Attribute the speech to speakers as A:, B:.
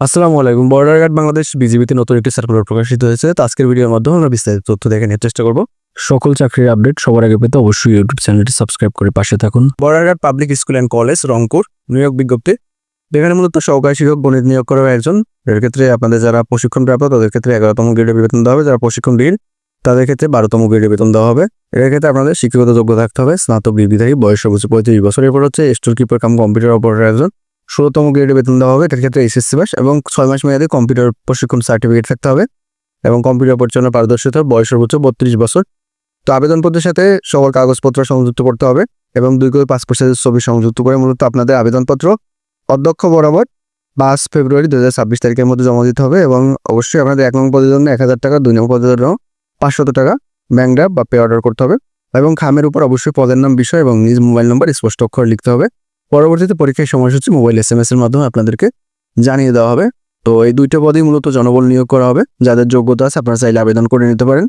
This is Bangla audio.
A: আসসালামু আলাইকুম। বর্ডার গার্ড বাংলাদেশ বিজিবিতে নতুন একটি সার্কুলার প্রকাশিত হয়েছে। তো আজকের ভিডিওর মাধ্যমে আমরা বিস্তারিত তথ্য দেখে নেওয়ার চেষ্টা করব। সকল চাকরির আপডেট সবার আগে পেতে অবশ্যই ইউটিউব চ্যানেলটি সাবস্ক্রাইব করে পাশে থাকুন। Border guard public school and college, Rangpur নিয়োগ বিজ্ঞপ্তি। যেখানে মূলত সহকারী শিক্ষক, গণিত নিয়োগ করা একজন। এর ক্ষেত্রে আপনাদের যারা প্রশিক্ষণ প্রাপ্ত, তাদের ক্ষেত্রে এগারোতম গ্রেডের বেতন দেওয়া হবে। যারা প্রশিক্ষণ প্রশিক্ষণহীন তাদের ক্ষেত্রে বারোতম গ্রেডের বেতন দেওয়া হবে। এর ক্ষেত্রে আপনাদের শিক্ষাগত যোগ্য থাকতে হবে। স্নাতক ডিগ্রিধারী, বয়স সর্বোচ্চ পঁয়ত্রিশ বছর এরপর হচ্ছে। Store keeper cum computer operator একজন। ষোলোতম গ্রেডে বেতন দেওয়া হবে ক্ষেত্রে এসএসসি পাস এবং ছয় মাস মেয়াদে কম্পিউটার প্রশিক্ষণ সার্টিফিকেট থাকতে হবে এবং কম্পিউটার পরিচালনা পারদর্শিতা বয়স সর্বোচ্চ বত্রিশ বছর। তো আবেদনপত্রের সাথে সকল কাগজপত্র সংযুক্ত করতে হবে এবং দুই করে পাসপোর্ট সাইজের ছবি সংযুক্ত করে মূলত আপনাদের আবেদনপত্র অধ্যক্ষ বরাবর পাঁচ ফেব্রুয়ারি দু হাজার ছাব্বিশ তারিখের মধ্যে জমা দিতে হবে এবং অবশ্যই আপনাদের এক নম্বর পদের জন্য এক হাজার টাকা, দুই নম্বর পদের জন্য পাঁচশত টাকা ব্যাংক ড্রাফট বা পে অর্ডার করতে হবে এবং খামের উপর অবশ্যই পদের নাম, বিষয় এবং নিজ মোবাইল নম্বর স্পষ্ট অক্ষর লিখতে হবে। পরবর্তীতে পরীক্ষার সময়সূচি মোবাইল এস এম এর মাধ্যমে আপনাদেরকে জানিয়ে দেওয়া হবে। তো এই দুইটা পদেই মূলত জনবল নিয়োগ করা হবে। যাদের যোগ্যতা আছে, আপনারা চাইলে আবেদন করে নিতে পারেন।